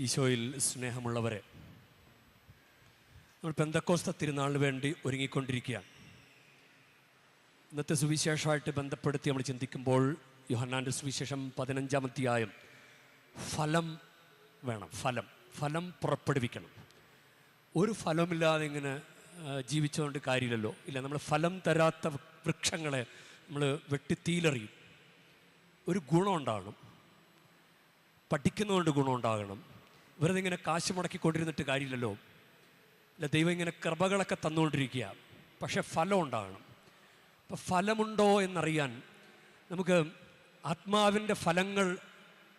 ഈശോയിൽ സ്നേഹമുള്ളവരെ നമ്മൾ പെന്തക്കോസ്ത തിരുനാളിന് വേണ്ടി ഒരുങ്ങിക്കൊണ്ടിരിക്കുകയാണ്. ഇന്നത്തെ സുവിശേഷമായിട്ട് ബന്ധപ്പെടുത്തി നമ്മൾ ചിന്തിക്കുമ്പോൾ യോഹന്നാന്റെ സുവിശേഷം പതിനഞ്ചാം അധ്യായം ഫലം വേണം ഫലം ഫലം പുറപ്പെടുവിക്കണം. ഒരു ഫലമില്ലാതെ ഇങ്ങനെ ജീവിച്ചുകൊണ്ട് കാര്യമില്ലല്ലോ. ഇല്ല നമ്മൾ ഫലം തരാത്ത വൃക്ഷങ്ങളെ നമ്മൾ വെട്ടിത്തീലെറിയും. ഒരു ഗുണം ഉണ്ടാകണം. പഠിക്കുന്നതുകൊണ്ട് ഗുണം ഉണ്ടാകണം. വെറുതെ ഇങ്ങനെ കാശ് മുടക്കിക്കൊണ്ടിരുന്നിട്ട് കാര്യമില്ലല്ലോ. അല്ല ദൈവം ഇങ്ങനെ കൃപകളൊക്കെ തന്നുകൊണ്ടിരിക്കുക. പക്ഷെ ഫലം ഉണ്ടാകണം. അപ്പം ഫലമുണ്ടോ എന്നറിയാൻ നമുക്ക് ആത്മാവിന്റെ ഫലങ്ങൾ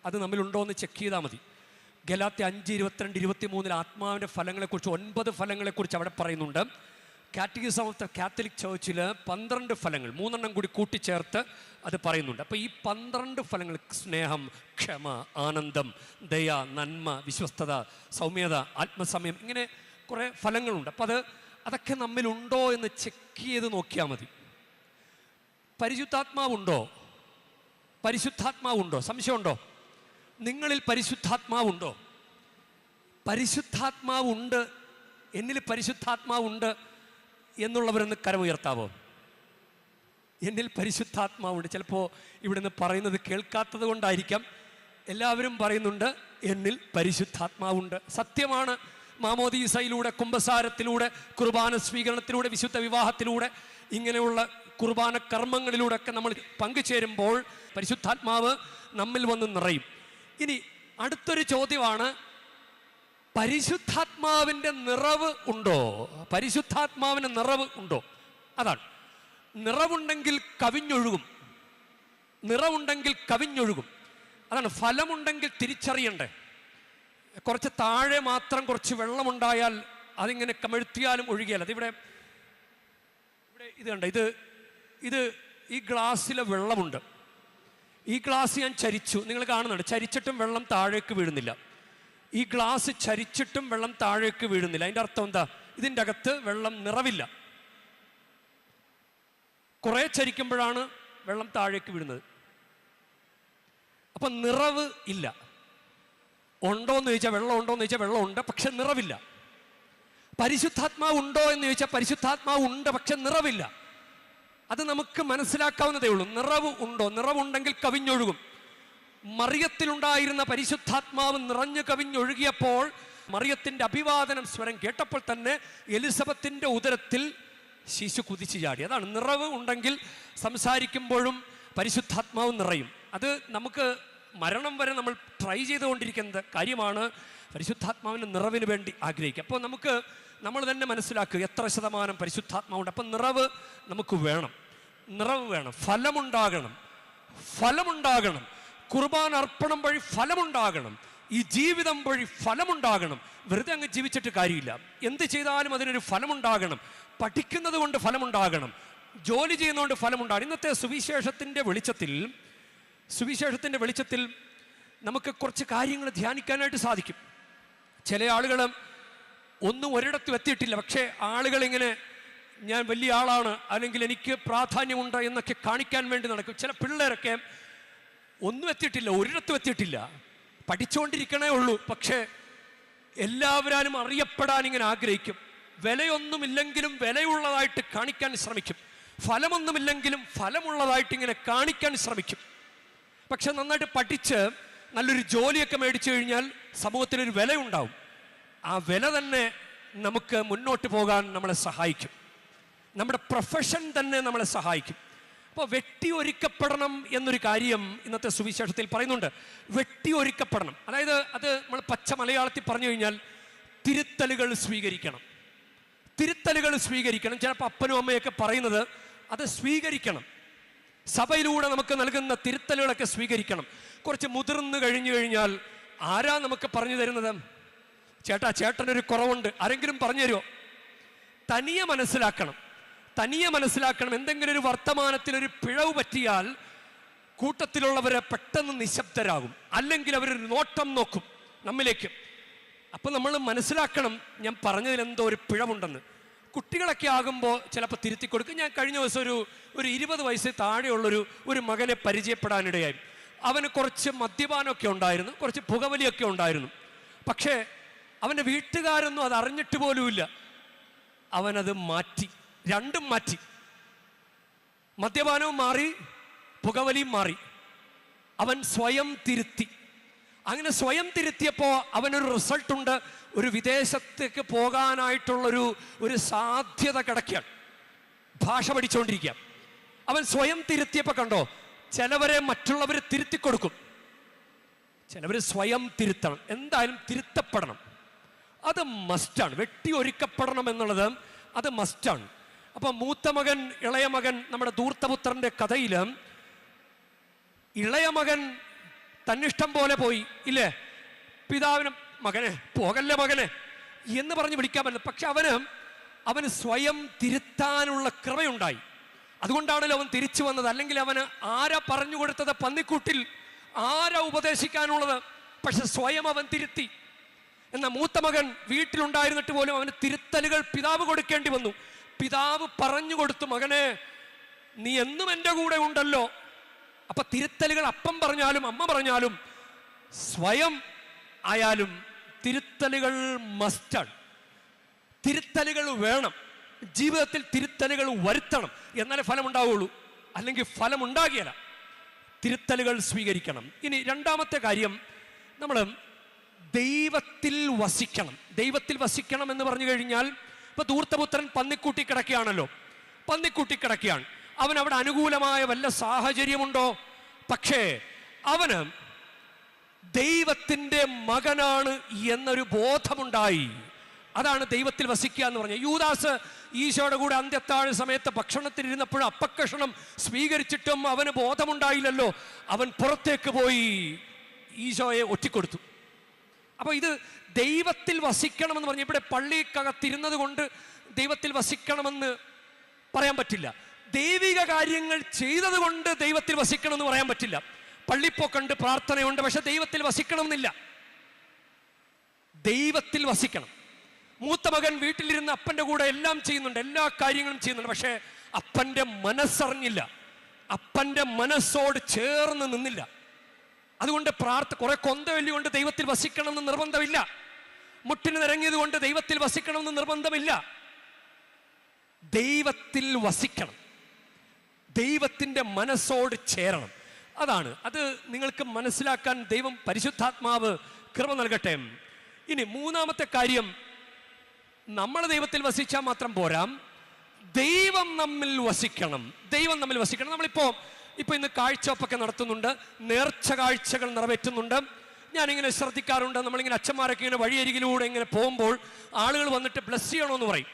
അത് നമ്മിലുണ്ടോ എന്ന് ചെക്ക് ചെയ്താൽ മതി. ഗലാത്തി അഞ്ച് ഇരുപത്തിരണ്ട് ഇരുപത്തി മൂന്നിൽ ആത്മാവിന്റെ ഫലങ്ങളെക്കുറിച്ച് ഒൻപത് ഫലങ്ങളെക്കുറിച്ച് അവിടെ പറയുന്നുണ്ട്. കാറ്റഗിസം ഓഫ് ദ കാത്തലിക് ചേർച്ചിൽ പന്ത്രണ്ട് ഫലങ്ങൾ മൂന്നെണ്ണം കൂടി കൂട്ടിച്ചേർത്ത് അത് പറയുന്നുണ്ട്. അപ്പോൾ ഈ പന്ത്രണ്ട് ഫലങ്ങൾ സ്നേഹം ക്ഷമ ആനന്ദം ദയ നന്മ വിശ്വസ്തത സൗമ്യത ആത്മസമയം ഇങ്ങനെ കുറേ ഫലങ്ങളുണ്ട്. അപ്പോൾ അത് അതൊക്കെ നമ്മിലുണ്ടോ എന്ന് ചെക്ക് ചെയ്ത് നോക്കിയാൽ മതി. പരിശുദ്ധാത്മാവുണ്ടോ? പരിശുദ്ധാത്മാവുണ്ടോ? സംശയമുണ്ടോ? നിങ്ങളിൽ പരിശുദ്ധാത്മാവുണ്ടോ? പരിശുദ്ധാത്മാവുണ്ട് എന്നിൽ പരിശുദ്ധാത്മാവുണ്ട് എന്നുള്ളവരൊന്ന് കരമുയർത്താവോ? എന്നിൽ പരിശുദ്ധാത്മാവുണ്ട്. ചിലപ്പോൾ ഇവിടുന്ന് പറയുന്നത് കേൾക്കാത്തത് കൊണ്ടായിരിക്കാം. എല്ലാവരും പറയുന്നുണ്ട് എന്നിൽ പരിശുദ്ധാത്മാവുണ്ട്. സത്യമാണ് മാമോദീസയിലൂടെ കുംഭസാരത്തിലൂടെ കുർബാന സ്വീകരണത്തിലൂടെ വിശുദ്ധ വിവാഹത്തിലൂടെ ഇങ്ങനെയുള്ള കുർബാന കർമ്മങ്ങളിലൂടെ ഒക്കെ നമ്മൾ പങ്കുചേരുമ്പോൾ പരിശുദ്ധാത്മാവ് നമ്മിൽ വന്ന് നിറയും. ഇനി അടുത്തൊരു ചോദ്യമാണ് പരിശുദ്ധാത്മാവിന്റെ നിറവ് ഉണ്ടോ? പരിശുദ്ധാത്മാവിന് നിറവ് ഉണ്ടോ? അതാണ്. നിറവുണ്ടെങ്കിൽ കവിഞ്ഞൊഴുകും. നിറവുണ്ടെങ്കിൽ കവിഞ്ഞൊഴുകും. അതാണ് ഫലമുണ്ടെങ്കിൽ തിരിച്ചറിയണ്ടേ. കുറച്ച് താഴെ മാത്രം കുറച്ച് വെള്ളമുണ്ടായാൽ അതിങ്ങനെ കമഴ്ത്തിയാലും ഒഴുകിയാൽ അതിവിടെ ഇവിടെ ഇത് കണ്ട? ഇത് ഇത് ഈ ഗ്ലാസ്സിലെ വെള്ളമുണ്ട്. ഈ ഗ്ലാസ് ഞാൻ ചരിച്ചു. നിങ്ങൾ കാണുന്നുണ്ട് ചരിച്ചിട്ടും വെള്ളം താഴേക്ക് വീഴുന്നില്ല. ഈ ഗ്ലാസ് ചരിച്ചിട്ടും വെള്ളം താഴേക്ക് വീഴുന്നില്ല. അതിന്റെ അർത്ഥം എന്താ? ഇതിന്റെ അകത്ത് വെള്ളം നിറവില്ല. കുറേ ചരിക്കുമ്പോഴാണ് വെള്ളം താഴേക്ക് വീഴുന്നത്. അപ്പം നിറവ് ഇല്ല. ഉണ്ടോ എന്ന് ചോദിച്ചാൽ വെള്ളം ഉണ്ടോ എന്ന് ചോദിച്ചാൽ വെള്ളം ഉണ്ട് പക്ഷെ നിറവില്ല. പരിശുദ്ധാത്മാവ് ഉണ്ടോ എന്ന് ചോദിച്ചാൽ പരിശുദ്ധാത്മാവ് ഉണ്ട് പക്ഷെ നിറവില്ല. അത് നമുക്ക് മനസ്സിലാക്കാവുന്നതേ ഉള്ളൂ. നിറവ് ഉണ്ടോ? നിറവുണ്ടെങ്കിൽ കവിഞ്ഞൊഴുകും. മറിയത്തിലുണ്ടായിരുന്ന പരിശുദ്ധാത്മാവ് നിറഞ്ഞു കവിഞ്ഞൊഴുകിയപ്പോൾ മറിയത്തിന്റെ അഭിവാദനം സ്വരം കേട്ടപ്പോൾ തന്നെ എലിസബത്തിന്റെ ഉദരത്തിൽ ശിശു കുതിച്ചു ചാടി. അതാണ് നിറവ് ഉണ്ടെങ്കിൽ സംസാരിക്കുമ്പോഴും പരിശുദ്ധാത്മാവ് നിറയും. അത് നമുക്ക് മരണം വരെ നമ്മൾ ട്രൈ ചെയ്തുകൊണ്ടിരിക്കുന്ന കാര്യമാണ് പരിശുദ്ധാത്മാവിന്റെ നിറവിന് വേണ്ടി ആഗ്രഹിക്കുക. അപ്പോൾ നമുക്ക് നമ്മൾ തന്നെ മനസ്സിലാക്കുക എത്ര ശതമാനം പരിശുദ്ധാത്മാവുണ്ട്. അപ്പം നിറവ് നമുക്ക് വേണം. നിറവ് വേണം. ഫലമുണ്ടാകണം. ഫലമുണ്ടാകണം. കുർബാന അർപ്പണം വഴി ഫലമുണ്ടാകണം. ഈ ജീവിതം വഴി ഫലമുണ്ടാകണം. വെറുതെ അങ്ങ് ജീവിച്ചിട്ട് കാര്യമില്ല. എന്ത് ചെയ്താലും അതിനൊരു ഫലമുണ്ടാകണം. പഠിക്കുന്നത് കൊണ്ട് ഫലമുണ്ടാകണം. ജോലി ചെയ്യുന്നതുകൊണ്ട് ഫലമുണ്ടാകണം. ഇന്നത്തെ സുവിശേഷത്തിന്റെ വെളിച്ചത്തിൽ സുവിശേഷത്തിന്റെ വെളിച്ചത്തിൽ നമുക്ക് കുറച്ച് കാര്യങ്ങൾ ധ്യാനിക്കാനായിട്ട് സാധിക്കും. ചില ആളുകൾ ഒന്നും ഒരിടത്തും എത്തിയിട്ടില്ല. പക്ഷേ ആളുകളിങ്ങനെ ഞാൻ വലിയ ആളാണ്. അല്ലെങ്കിൽ എനിക്ക് പ്രാധാന്യമുണ്ട് എന്നൊക്കെ കാണിക്കാൻ വേണ്ടി നടക്കും. ചില പിള്ളേരൊക്കെ ഒന്നും എത്തിയിട്ടില്ല ഒരിടത്തും എത്തിയിട്ടില്ല. പഠിച്ചുകൊണ്ടിരിക്കണേ ഉള്ളൂ പക്ഷേ എല്ലാവരും അറിയപ്പെടാൻ ഇങ്ങനെ ആഗ്രഹിക്കും. വിലയൊന്നുമില്ലെങ്കിലും വിലയുള്ളതായിട്ട് കാണിക്കാൻ ശ്രമിക്കും. ഫലമൊന്നുമില്ലെങ്കിലും ഫലമുള്ളതായിട്ട് ഇങ്ങനെ കാണിക്കാൻ ശ്രമിക്കും. പക്ഷെ നന്നായിട്ട് പഠിച്ച് നല്ലൊരു ജോലിയൊക്കെ മേടിച്ചു കഴിഞ്ഞാൽ സമൂഹത്തിനൊരു വിലയുണ്ടാവും. ആ വില തന്നെ നമുക്ക് മുന്നോട്ട് പോകാൻ നമ്മളെ സഹായിക്കും. നമ്മുടെ പ്രൊഫഷൻ തന്നെ നമ്മളെ സഹായിക്കും. അപ്പോൾ വെട്ടി ഒരുക്കപ്പെടണം എന്നൊരു കാര്യം ഇന്നത്തെ സുവിശേഷത്തിൽ പറയുന്നുണ്ട്. വെട്ടി ഒരുക്കപ്പെടണം അതായത് അത് നമ്മൾ പച്ച മലയാളത്തിൽ പറഞ്ഞു കഴിഞ്ഞാൽ തിരുത്തലുകൾ സ്വീകരിക്കണം. തിരുത്തലുകൾ സ്വീകരിക്കണം. ചിലപ്പോൾ അപ്പനും അമ്മയൊക്കെ പറയുന്നത് അത് സ്വീകരിക്കണം. സഭയിലൂടെ നമുക്ക് നൽകുന്ന തിരുത്തലുകളൊക്കെ സ്വീകരിക്കണം. കുറച്ച് മുതിർന്നു കഴിഞ്ഞു കഴിഞ്ഞാൽ ആരാ നമുക്ക് പറഞ്ഞു തരുന്നത്? ചേട്ടാ ചേട്ടനൊരു കുറവുണ്ട്. ആരെങ്കിലും പറഞ്ഞു തരുമോ? തനിയെ മനസ്സിലാക്കണം. തനിയെ മനസ്സിലാക്കണം എന്തെങ്കിലും ഒരു വർത്തമാനത്തിൽ ഒരു പിഴവ് പറ്റിയാൽ കൂട്ടത്തിലുള്ളവരെ പെട്ടെന്ന് നിശബ്ദരാകും. അല്ലെങ്കിൽ അവരൊരു നോട്ടം നോക്കും നമ്മിലേക്ക്. അപ്പം നമ്മൾ മനസ്സിലാക്കണം ഞാൻ പറഞ്ഞതിൽ എന്തോ ഒരു പിഴവുണ്ടെന്ന്. കുട്ടികളൊക്കെ ആകുമ്പോൾ ചിലപ്പോൾ തിരുത്തി കൊടുക്കും ഞാൻ കഴിഞ്ഞ ദിവസം ഒരു ഒരു ഇരുപത് വയസ്സിൽ താഴെയുള്ളൊരു ഒരു മകനെ പരിചയപ്പെടാനിടയായി. അവന് കുറച്ച് മദ്യപാനമൊക്കെ ഉണ്ടായിരുന്നു കുറച്ച് പുകവലിയൊക്കെ ഉണ്ടായിരുന്നു. പക്ഷേ അവന്റെ വീട്ടുകാരൊന്നും അത് അറിഞ്ഞിട്ട് പോലുമില്ല. അവനത് മാറ്റി. രണ്ടും മാറ്റി. മദ്യപാനവും മാറി പുകവലിയും മാറി. അവൻ സ്വയം തിരുത്തി. അങ്ങനെ സ്വയം തിരുത്തിയപ്പോൾ അവനൊരു റിസൾട്ട് ഉണ്ട്. ഒരു വിദേശത്തേക്ക് പോകാനായിട്ടുള്ളൊരു ഒരു സാധ്യത കിടക്കുകയാണ്. ഭാഷ പഠിച്ചുകൊണ്ടിരിക്കുക അവൻ സ്വയം തിരുത്തിയപ്പോൾ കണ്ടോ ചിലവരെ മറ്റുള്ളവർ തിരുത്തി കൊടുക്കും ചിലവർ സ്വയം തിരുത്തണം. എന്തായാലും തിരുത്തപ്പെടണം. അത് മസ്റ്റാണ് വെട്ടി ഒരുക്കപ്പെടണം എന്നുള്ളത് അത് മസ്റ്റാണ് അപ്പൊ മൂത്ത മകൻ ഇളയ മകൻ നമ്മുടെ ധൂർത്തപുത്രന്റെ കഥയിൽ ഇളയ മകൻ തന്നിഷ്ടം പോലെ പോയി. ഇല്ലേ? പിതാവിന് മകനെ പോകല്ലേ മകനെ? എന്ന് പറഞ്ഞ് വിളിക്കാൻ പറ്റില്ല. പക്ഷെ അവന് അവന് സ്വയം തിരുത്താനുള്ള കൃപയുണ്ടായി. അതുകൊണ്ടാണല്ലോ അവൻ തിരിച്ചു വന്നത്. അല്ലെങ്കിൽ അവന് ആരാ പറഞ്ഞു കൊടുത്തത് പന്നിക്കൂട്ടിൽ? ആരാ ഉപദേശിക്കാനുള്ളത്? പക്ഷെ സ്വയം അവൻ തിരുത്തി. എന്ന മൂത്ത മകൻ വീട്ടിലുണ്ടായിരുന്നിട്ട് പോലും അവന് തിരുത്തലുകൾ പിതാവ് കൊടുക്കേണ്ടി വന്നു. പിതാവ് പറഞ്ഞു കൊടുത്തു മകനെ നീ എന്നും എന്റെ കൂടെ ഉണ്ടല്ലോ. അപ്പൊ തിരുത്തലുകൾ അപ്പം പറഞ്ഞാലും അമ്മ പറഞ്ഞാലും സ്വയം ആയാലും തിരുത്തലുകൾ മസ്റ്റാണ് തിരുത്തലുകൾ വേണം. ജീവിതത്തിൽ തിരുത്തലുകൾ വരുത്തണം. എന്നാലേ ഫലം ഉണ്ടാവുള്ളൂ അല്ലെങ്കിൽ ഫലം ഉണ്ടാകിയല്ല തിരുത്തലുകൾ സ്വീകരിക്കണം. ഇനി രണ്ടാമത്തെ കാര്യം നമ്മൾ ദൈവത്തിൽ വസിക്കണം. ദൈവത്തിൽ വസിക്കണം എന്ന് പറഞ്ഞു കഴിഞ്ഞാൽ ഇപ്പൊ ധൂർത്തപുത്രൻ പന്നിക്കൂട്ടി കിടക്കുകയാണല്ലോ. പന്നിക്കൂട്ടി കിടക്കുകയാണ്. അവൻ അവിടെ അനുകൂലമായ വല്ല സാഹചര്യമുണ്ടോ? പക്ഷേ അവന് ദൈവത്തിന്റെ മകനാണ് എന്നൊരു ബോധമുണ്ടായി. അതാണ് ദൈവത്തിൽ വസിക്കുക എന്ന് പറഞ്ഞത്. യൂദാസ് ഈശോയുടെ കൂടെ അന്ത്യത്താഴ് സമയത്ത് ഭക്ഷണത്തിനിരുന്നപ്പോഴും അപ്പക്കഷണം സ്വീകരിച്ചിട്ടും അവന് ബോധമുണ്ടായില്ലല്ലോ. അവൻ പുറത്തേക്ക് പോയി ഈശോയെ ഒറ്റിക്കൊടുത്തു. അപ്പോൾ ഇത് ദൈവത്തിൽ വസിക്കണമെന്ന് പറഞ്ഞ് ഇവിടെ പള്ളിക്കകത്തിരുന്നത് കൊണ്ട് ദൈവത്തിൽ വസിക്കണമെന്ന് പറയാൻ പറ്റില്ല. ദൈവിക കാര്യങ്ങൾ ചെയ്തത് കൊണ്ട് ദൈവത്തിൽ വസിക്കണമെന്ന് പറയാൻ പറ്റില്ല. പള്ളിപ്പോക്കുണ്ട് പ്രാർത്ഥനയുണ്ട് പക്ഷെ ദൈവത്തിൽ വസിക്കണമെന്നില്ല. ദൈവത്തിൽ വസിക്കണം. മൂത്ത മകൻ വീട്ടിലിരുന്ന് അപ്പന്റെ കൂടെ എല്ലാം ചെയ്യുന്നുണ്ട് എല്ലാ കാര്യങ്ങളും ചെയ്യുന്നുണ്ട് പക്ഷേ അപ്പന്റെ മനസ്സറിഞ്ഞില്ല. അപ്പന്റെ മനസ്സോട് ചേർന്ന് നിന്നില്ല. അതുകൊണ്ട് പ്രാർത്ഥ കുറെ കൊന്തവല്ലി കൊണ്ട് ദൈവത്തിൽ വസിക്കണമെന്ന് നിർബന്ധമില്ല. മുട്ടിന് നിരങ്ങിയത് കൊണ്ട് ദൈവത്തിൽ വസിക്കണമെന്ന് നിർബന്ധമില്ല. ദൈവത്തിൽ വസിക്കണം. ദൈവത്തിന്റെ മനസ്സോട് ചേരണം. അതാണ്. അത് നിങ്ങൾക്ക് മനസ്സിലാക്കാൻ ദൈവം പരിശുദ്ധാത്മാവ് കൃപ നൽകട്ടെ. ഇനി മൂന്നാമത്തെ കാര്യം. നമ്മൾ ദൈവത്തിൽ വസിച്ചാൽ മാത്രം പോരാ. ദൈവം നമ്മിൽ വസിക്കണം. ദൈവം നമ്മിൽ വസിക്കണം. നമ്മളിപ്പോ ഇപ്പൊ ഇന്ന് കാഴ്ചവെപ്പൊക്കെ നടത്തുന്നുണ്ട് നേർച്ച കാഴ്ചകൾ നിറവേറ്റുന്നുണ്ട്. ഞാനിങ്ങനെ ശ്രദ്ധിക്കാറുണ്ട് നമ്മളിങ്ങനെ അച്ഛന്മാരൊക്കെ ഇങ്ങനെ വഴിയരികിലൂടെ ഇങ്ങനെ പോകുമ്പോൾ ആളുകൾ വന്നിട്ട് ബ്ലസ് ചെയ്യണമെന്ന് പറയും.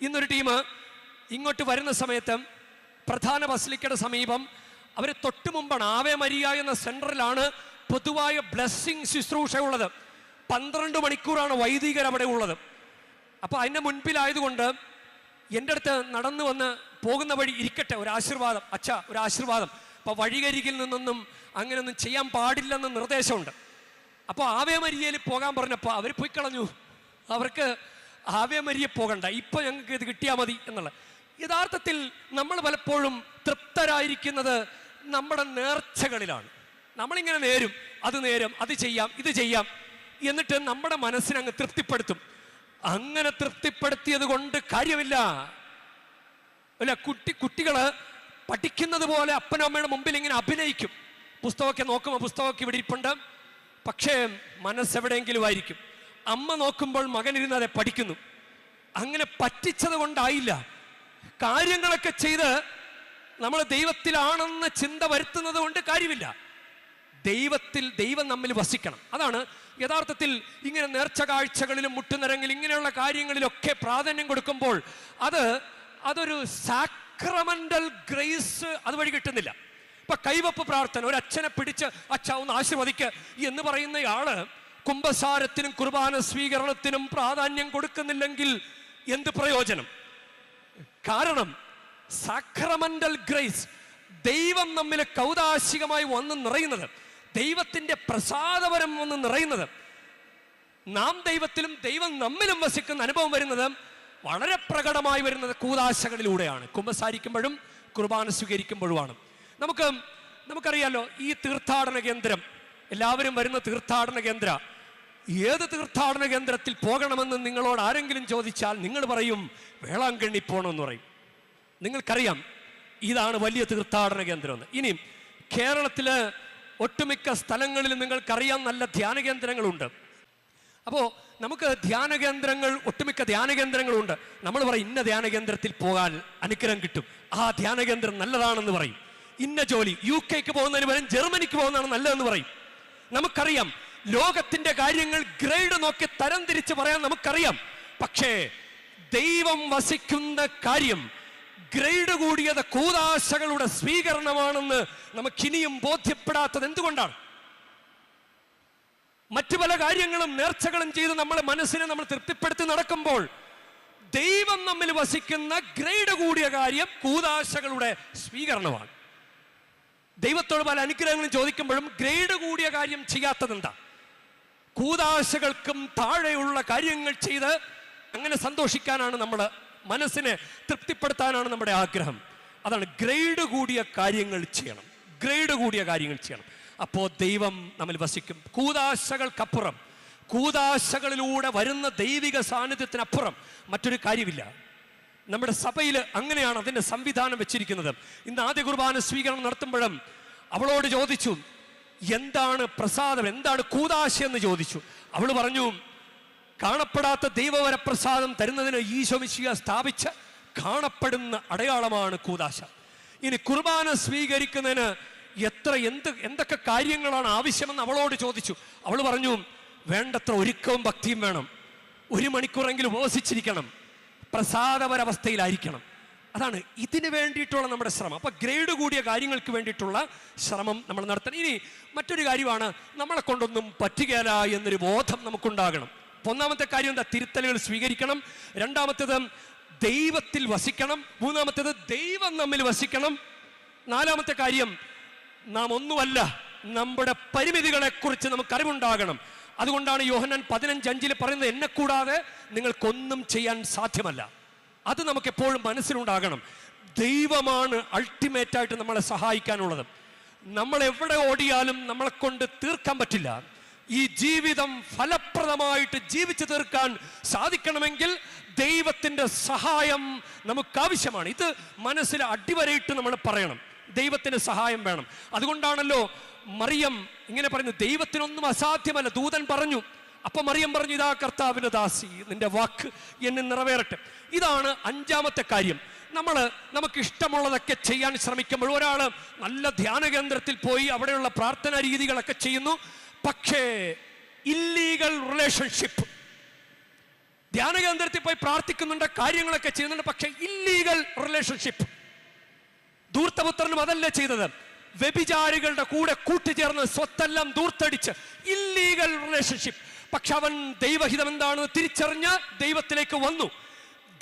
ഇന്നൊരു ടീം ഇങ്ങോട്ട് വരുന്ന സമയത്ത് പ്രധാന ബസ്ലിക്കയുടെ സമീപം അവർ തൊട്ട് മുമ്പാണ് ആവേ മരിയ എന്ന സെന്ററിലാണ് പൊതുവായ ബ്ലെസ്സിങ് ശുശ്രൂഷ ഉള്ളത് പന്ത്രണ്ട് മണിക്കൂറാണ് വൈദികർ അവിടെ ഉള്ളത്. അപ്പോൾ അതിന്റെ മുൻപിലായതുകൊണ്ട് എന്റെ അടുത്ത് നടന്നു വന്ന് പോകുന്ന വഴി ഇരിക്കട്ടെ ഒരു ആശീർവാദം. അച്ഛ ഒരു ആശീർവാദം. അപ്പോൾ വഴികരികിൽ നിന്നൊന്നും അങ്ങനെയൊന്നും ചെയ്യാൻ പാടില്ലെന്ന് നിർദ്ദേശമുണ്ട്. അപ്പോൾ ആവേമരിയയിൽ പോകാൻ പറഞ്ഞപ്പോൾ അവർ പോയി കളഞ്ഞു. അവർക്ക് ആവേമരിയെ പോകണ്ട ഇപ്പൊ ഞങ്ങൾക്ക് ഇത് കിട്ടിയാൽ മതി എന്നുള്ള യഥാർത്ഥത്തിൽ നമ്മൾ പലപ്പോഴും തൃപ്തരായിരിക്കുന്നത് നമ്മുടെ നേർച്ചകളിലാണ്. നമ്മളിങ്ങനെ നേരും അത് നേരം അത് ചെയ്യാം ഇത് ചെയ്യാം എന്നിട്ട് നമ്മുടെ മനസ്സിനെ അങ്ങ് തൃപ്തിപ്പെടുത്തും. അങ്ങനെ തൃപ്തിപ്പെടുത്തിയത് കൊണ്ട് കാര്യമില്ല. അല്ല കുട്ടി കുട്ടികൾ പഠിക്കുന്നത് പോലെ അപ്പനും അമ്മയുടെ മുമ്പിൽ ഇങ്ങനെ അഭിനയിക്കും. പുസ്തകമൊക്കെ നോക്കുമ്പോൾ പുസ്തകമൊക്കെ ഇവിടെ ഇരിപ്പുണ്ട്. പക്ഷേ മനസ്സെവിടെയെങ്കിലും ആയിരിക്കും. അമ്മ നോക്കുമ്പോൾ മകൻ ഇരുന്ന് പഠിക്കുന്നു. അങ്ങനെ പറ്റിച്ചത് കൊണ്ടായില്ല. കാര്യങ്ങളൊക്കെ ചെയ്ത് നമ്മൾ ദൈവത്തിലാണെന്ന ചിന്ത വരുത്തുന്നത് കൊണ്ട് കാര്യമില്ല. ദൈവത്തിൽ ദൈവം നമ്മിൽ വസിക്കണം. അതാണ് യഥാർത്ഥത്തിൽ ഇങ്ങനെ നേർച്ച കാഴ്ചകളിലും മുട്ടുനിരങ്ങിൽ ഇങ്ങനെയുള്ള കാര്യങ്ങളിലൊക്കെ പ്രാധാന്യം കൊടുക്കുമ്പോൾ അത് അതൊരു സാക്രമെന്റൽ ഗ്രേസ് അതുവഴി കിട്ടുന്നില്ല. ഇപ്പൊ കൈവപ്പ് പ്രാർത്ഥന ഒരു അച്ഛനെ പിടിച്ച് അച്ഛ ഒന്ന് ആശീർവദിക്ക് എന്ന് പറയുന്നയാൾ കുംഭസാരത്തിനും കുർബാന സ്വീകരണത്തിനും പ്രാധാന്യം കൊടുക്കുന്നില്ലെങ്കിൽ എന്ത് പ്രയോജനം? കാരണം സാക്രമെന്റൽ ഗ്രേസ് ദൈവം നമ്മിൽ കൗതാശികമായി വന്ന് നിറയുന്നത് ദൈവത്തിന്റെ പ്രസാദപരം വന്ന് നിറയുന്നത് നാം ദൈവത്തിലും ദൈവം നമ്മിലും വസിക്കുന്ന അനുഭവം വരുന്നത് വളരെ പ്രകടമായി വരുന്നത് കൂതാശകളിലൂടെയാണ്. കുമ്പസാരിക്കുമ്പോഴും കുർബാന സ്വീകരിക്കുമ്പോഴുമാണ്. നമുക്ക് നമുക്കറിയാലോ ഈ തീർത്ഥാടന കേന്ദ്രം എല്ലാവരും വരുന്ന തീർത്ഥാടന കേന്ദ്ര ഏത് തീർത്ഥാടന കേന്ദ്രത്തിൽ പോകണമെന്ന് നിങ്ങളോട് ആരെങ്കിലും ചോദിച്ചാൽ നിങ്ങൾ പറയും വേളാങ്കണ്ണി പോകണമെന്ന് പറയും. നിങ്ങൾക്കറിയാം ഇതാണ് വലിയ തീർത്ഥാടന കേന്ദ്രം എന്ന്. ഇനി കേരളത്തിലെ ഒട്ടുമിക്ക സ്ഥലങ്ങളിൽ നിങ്ങൾക്കറിയാം നല്ല ധ്യാന കേന്ദ്രങ്ങളുണ്ട്. അപ്പോൾ നമുക്ക് ധ്യാന കേന്ദ്രങ്ങൾ ഒട്ടുമിക്ക ധ്യാന കേന്ദ്രങ്ങളുണ്ട് നമ്മൾ പറയും ഇന്ന ധ്യാന കേന്ദ്രത്തിൽ പോകാൻ അനുഗ്രഹം കിട്ടും. ആ ധ്യാന കേന്ദ്രം നല്ലതാണെന്ന് പറയും. ഇന്ന ജോലി യു കെക്ക് പോകുന്നതിന് പകരം ജർമ്മനിക്ക് പോകുന്നതാണ് നല്ലതെന്ന് പറയും. നമുക്കറിയാം ലോകത്തിന്റെ കാര്യങ്ങൾ ഗ്രേഡ് നോക്കി തരം തിരിച്ച് പറയാൻ നമുക്കറിയാം. പക്ഷേ ദൈവം വസിക്കുന്ന കാര്യം ഗ്രേഡ് കൂടിയത് കൂതാശകളുടെ സ്വീകരണമാണെന്ന് നമുക്കിനിയും ബോധ്യപ്പെടാത്തത് എന്തുകൊണ്ടാണ്? മറ്റു പല കാര്യങ്ങളും നേർച്ചകളും ചെയ്ത് നമ്മളെ മനസ്സിനെ നമ്മൾ തൃപ്തിപ്പെടുത്തി നടക്കുമ്പോൾ ദൈവം നമ്മിൽ വസിക്കുന്ന ഗ്രേഡ് കൂടിയ കാര്യം കൂതാശകളുടെ സ്വീകരണമാണ്. ദൈവത്തോട് പല അനുഗ്രഹങ്ങളും ചോദിക്കുമ്പോഴും ഗ്രേഡ് കൂടിയ കാര്യം ചെയ്യാത്തത് എന്താ കൂതാശകൾക്കും താഴെയുള്ള കാര്യങ്ങൾ ചെയ്ത് അങ്ങനെ സന്തോഷിക്കാനാണ് നമ്മൾ മനസ്സിനെ തൃപ്തിപ്പെടുത്താനാണ് നമ്മുടെ ആഗ്രഹം. അതാണ് ഗ്രേഡ് കൂടിയ കാര്യങ്ങൾ ചെയ്യണം. ഗ്രേഡ് കൂടിയ കാര്യങ്ങൾ ചെയ്യണം. അപ്പോൾ ദൈവം നമ്മിൽ വസിക്കും. കൂതാശകൾക്കപ്പുറം. കൂതാശകളിലൂടെ വരുന്ന ദൈവിക സാന്നിധ്യത്തിനപ്പുറം മറ്റൊരു കാര്യമില്ല. നമ്മുടെ സഭയിൽ അങ്ങനെയാണ് അതിന്റെ സംവിധാനം വെച്ചിരിക്കുന്നത്. ഇന്ന് ആദ്യ കുർബാന സ്വീകരണം നടത്തുമ്പോഴും അവളോട് ചോദിച്ചു എന്താണ് പ്രസാദം? എന്താണ് കൂതാശ എന്ന് ചോദിച്ചു. അവൾ പറഞ്ഞു കാണപ്പെടാത്ത ദൈവവര പ്രസാദം തരുന്നതിന് ഈശോമിശിക സ്ഥാപിച്ച കാണപ്പെടുന്ന അടയാളമാണ് കൂതാശ. ഇനി കുർബാന സ്വീകരിക്കുന്നതിന് എത്ര എന്ത് എന്തൊക്കെ കാര്യങ്ങളാണ് ആവശ്യമെന്ന് അവളോട് ചോദിച്ചു. അവൾ പറഞ്ഞു വേണ്ടത്ര ഒരുക്കവും ഭക്തിയും വേണം. ഒരു മണിക്കൂറെങ്കിലും ഉപവസിച്ചിരിക്കണം. പ്രസാദപരവസ്ഥയിലായിരിക്കണം. അതാണ് ഇതിന് വേണ്ടിയിട്ടുള്ള നമ്മുടെ ശ്രമം. അപ്പൊ ഗ്രേഡ് കൂടിയ കാര്യങ്ങൾക്ക് വേണ്ടിയിട്ടുള്ള ശ്രമം നമ്മൾ നടത്തണം. ഇനി മറ്റൊരു കാര്യമാണ് നമ്മളെ കൊണ്ടൊന്നും പറ്റുകയില്ല എന്നൊരു ബോധം നമുക്കുണ്ടാകണം. ഒന്നാമത്തെ കാര്യം എന്താ? തിരുത്തലുകൾ സ്വീകരിക്കണം. രണ്ടാമത്തേത് ദൈവത്തിൽ വസിക്കണം. മൂന്നാമത്തേത് ദൈവം നമ്മിൽ വസിക്കണം. നാലാമത്തെ കാര്യം നാം ഒന്നുമല്ല നമ്മുടെ പരിമിതികളെ കുറിച്ച് നമുക്ക് അറിവുണ്ടാകണം അതുകൊണ്ടാണ് യോഹന്നാൻ പതിനഞ്ച് അഞ്ചിൽ പറയുന്നത് എന്നെ കൂടാതെ നിങ്ങൾക്കൊന്നും ചെയ്യാൻ സാധ്യമല്ല. അത് നമുക്ക് എപ്പോഴും മനസ്സിലുണ്ടാകണം. ദൈവമാണ് അൾട്ടിമേറ്റായിട്ട് നമ്മളെ സഹായിക്കാനുള്ളത്. നമ്മൾ എവിടെ ഓടിയാലും നമ്മളെ കൊണ്ട് തീർക്കാൻ പറ്റില്ല. ഈ ജീവിതം ഫലപ്രദമായിട്ട് ജീവിച്ചു തീർക്കാൻ സാധിക്കണമെങ്കിൽ ദൈവത്തിന്റെ സഹായം നമുക്കാവശ്യമാണ്. ഇത് മനസ്സിൽ അടിവരയിട്ട് നമ്മൾ പറയണം. ദൈവത്തിന്റെ സഹായം വേണം. അതുകൊണ്ടാണല്ലോ മറിയം ഇങ്ങനെ പറഞ്ഞു ദൈവത്തിനൊന്നും അസാധ്യമല്ല. ദൂതൻ പറഞ്ഞു അപ്പൊ മറിയം പറഞ്ഞു ഇതാ കർത്താവിന് ദാസി നിന്റെ വാക്ക് എന്നെ നിറവേറട്ടെ. ഇതാണ് അഞ്ചാമത്തെ കാര്യം. നമ്മൾ നമുക്ക് ഇഷ്ടമുള്ളതൊക്കെ ചെയ്യാൻ ശ്രമിക്കുമ്പോൾ ഒരാൾ നല്ല ധ്യാന കേന്ദ്രത്തിൽ പോയി അവിടെയുള്ള പ്രാർത്ഥനാ രീതികളൊക്കെ ചെയ്യുന്നു. പക്ഷേ ഇല്ലീഗൽ റിലേഷൻഷിപ്പ് ധ്യാന കേന്ദ്രത്തിൽ പോയി പ്രാർത്ഥിക്കുന്നുണ്ട് കാര്യങ്ങളൊക്കെ ചെയ്യുന്നുണ്ട് പക്ഷേ ഇല്ലീഗൽ റിലേഷൻഷിപ്പ് ധൂർത്തപുത്രനും അതല്ലേ ചെയ്തത്? വ്യഭിചാരികളുടെ കൂടെ കൂട്ടുചേർന്ന് സ്വത്തെല്ലാം ദൂർത്തടിച്ച് ഇല്ലീഗൽ റിലേഷൻഷിപ്പ് പക്ഷെ അവൻ ദൈവഹിതം എന്താണെന്ന് തിരിച്ചറിഞ്ഞ് ദൈവത്തിലേക്ക് വന്നു.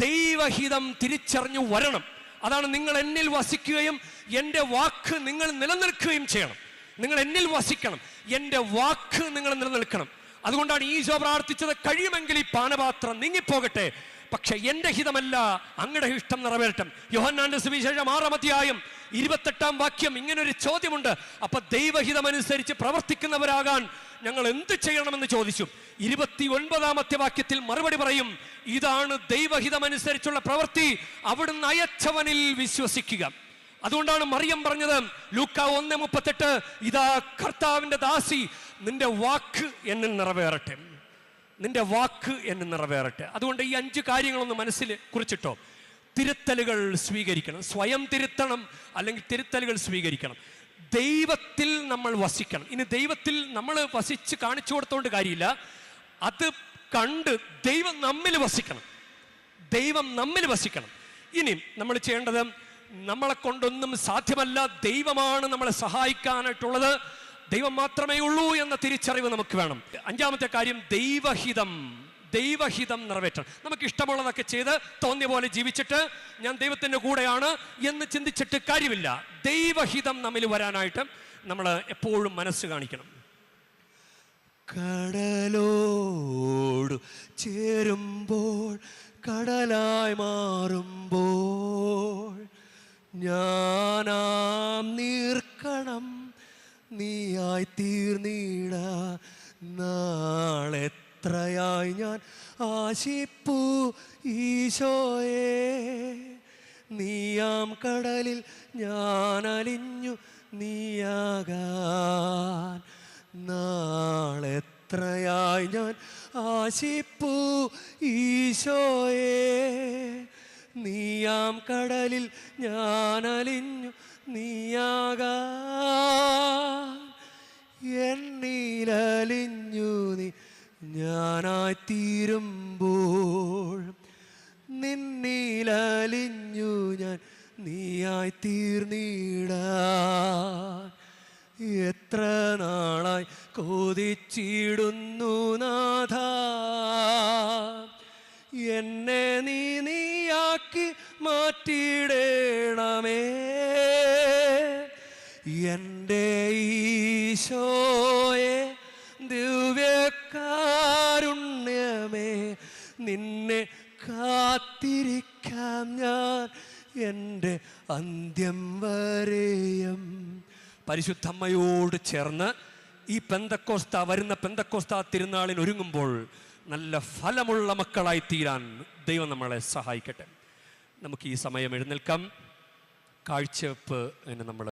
ദൈവഹിതം തിരിച്ചറിഞ്ഞു വരണം. അതാണ് നിങ്ങൾ എന്നിൽ വസിക്കുകയും എന്റെ വാക്ക് നിങ്ങൾ നിലനിൽക്കുകയും ചെയ്യണം. നിങ്ങൾ എന്നിൽ വസിക്കണം. എന്റെ വാക്ക് നിങ്ങൾ നിലനിൽക്കണം. അതുകൊണ്ടാണ് ഈശോ പ്രാർത്ഥിച്ചത് കഴിയുമെങ്കിൽ ഈ പാനപാത്രം നീങ്ങിപ്പോകട്ടെ. പക്ഷെ എന്റെ ഹിതമല്ല അങ്ങടെ ഇഷ്ടം നിറവേറട്ടെ യോഹന്നാന്റെ സുവിശേഷം ആറാം അധ്യായം ഇരുപത്തെട്ടാം വാക്യം ഇങ്ങനൊരു ചോദ്യമുണ്ട്. അപ്പൊ ദൈവഹിതമനുസരിച്ച് പ്രവർത്തിക്കുന്നവരാകാൻ ഞങ്ങൾ എന്ത് ചെയ്യണമെന്ന് ചോദിച്ചു. ഇരുപത്തി ഒൻപതാമത്തെ വാക്യത്തിൽ മറുപടി പറയും ഇതാണ് ദൈവഹിതമനുസരിച്ചുള്ള പ്രവൃത്തി അവിടുന്ന് അയച്ചവനിൽ വിശ്വസിക്കുക. അതുകൊണ്ടാണ് മറിയം പറഞ്ഞത് ലൂക്ക ഒന്ന് മുപ്പത്തെട്ട് ഇതാ കർത്താവിന്റെ ദാസി നിന്റെ വാക്ക് എന്നിൽ നിറവേറട്ടെ. നിന്റെ വാക്ക് എന്നെ നിറവേറട്ടെ. അതുകൊണ്ട് ഈ അഞ്ച് കാര്യങ്ങളൊന്ന് മനസ്സിൽ കുറിച്ചിട്ടോ. തിരുത്തലുകൾ സ്വീകരിക്കണം. സ്വയം തിരുത്തണം അല്ലെങ്കിൽ തിരുത്തലുകൾ സ്വീകരിക്കണം. ദൈവത്തിൽ നമ്മൾ വസിക്കണം. ഇനി ദൈവത്തിൽ നമ്മൾ വസിച്ച് കാണിച്ചു കൊടുത്തോണ്ട് കാര്യമില്ല. അത് കണ്ട് ദൈവം നമ്മിൽ വസിക്കണം. ദൈവം നമ്മിൽ വസിക്കണം. ഇനി നമ്മൾ ചെയ്യേണ്ടത് നമ്മളെ കൊണ്ടൊന്നും സാധ്യമല്ല. ദൈവമാണ് നമ്മളെ സഹായിക്കാനായിട്ടുള്ളത്. ദൈവം മാത്രമേ ഉള്ളൂ എന്ന തിരിച്ചറിവ് നമുക്ക് വേണം. അഞ്ചാമത്തെ കാര്യം ദൈവഹിതം. ദൈവഹിതം നിറവേറ്റണം. നമുക്ക് ഇഷ്ടമുള്ളതൊക്കെ ചെയ്ത് തോന്നിയ പോലെ ജീവിച്ചിട്ട് ഞാൻ ദൈവത്തിന്റെ കൂടെയാണ് എന്ന് ചിന്തിച്ചിട്ട് കാര്യമില്ല. ദൈവഹിതം നമ്മിൽ വരാനായിട്ട് നമ്മൾ എപ്പോഴും മനസ്സ് കാണിക്കണം. കടലോട് ചേരുമ്പോൾ കടലായി മാറുമ്പോൾ ഞാനാം നീയായി തീർന്നീട. നാളെ നാളെത്രയായി ഞാൻ ആശിപ്പു ഈശോയെ. നീയാം കടലിൽ ഞാൻ അലിഞ്ഞു നീയാകാൻ. നാളെത്രയായി ഞാൻ ആശിപ്പു ഈശോയെ. നീയാം കടലിൽ ഞാൻ അലിഞ്ഞു നീയാകാൻ എന്റെ ഈശോയെ ദിവ്യക്കാരുണ്യമേ നിന്നെ കാത്തിരിക്കാം ഞാൻ എന്റെ അന്ത്യം വരെയും. പരിശുദ്ധമ്മയോട് ചേർന്ന് ഈ പെന്തക്കോസ്ത വരുന്ന പെന്തക്കോസ്ത തിരുനാളിന് ഒരുങ്ങുമ്പോൾ നല്ല ഫലമുള്ള മക്കളായി തീരാൻ ദൈവം നമ്മളെ സഹായിക്കട്ടെ. നമുക്ക് ഈ സമയം എഴുന്നേൽക്കാം. കാഴ്ചവെപ്പ് എന്ന് നമ്മൾ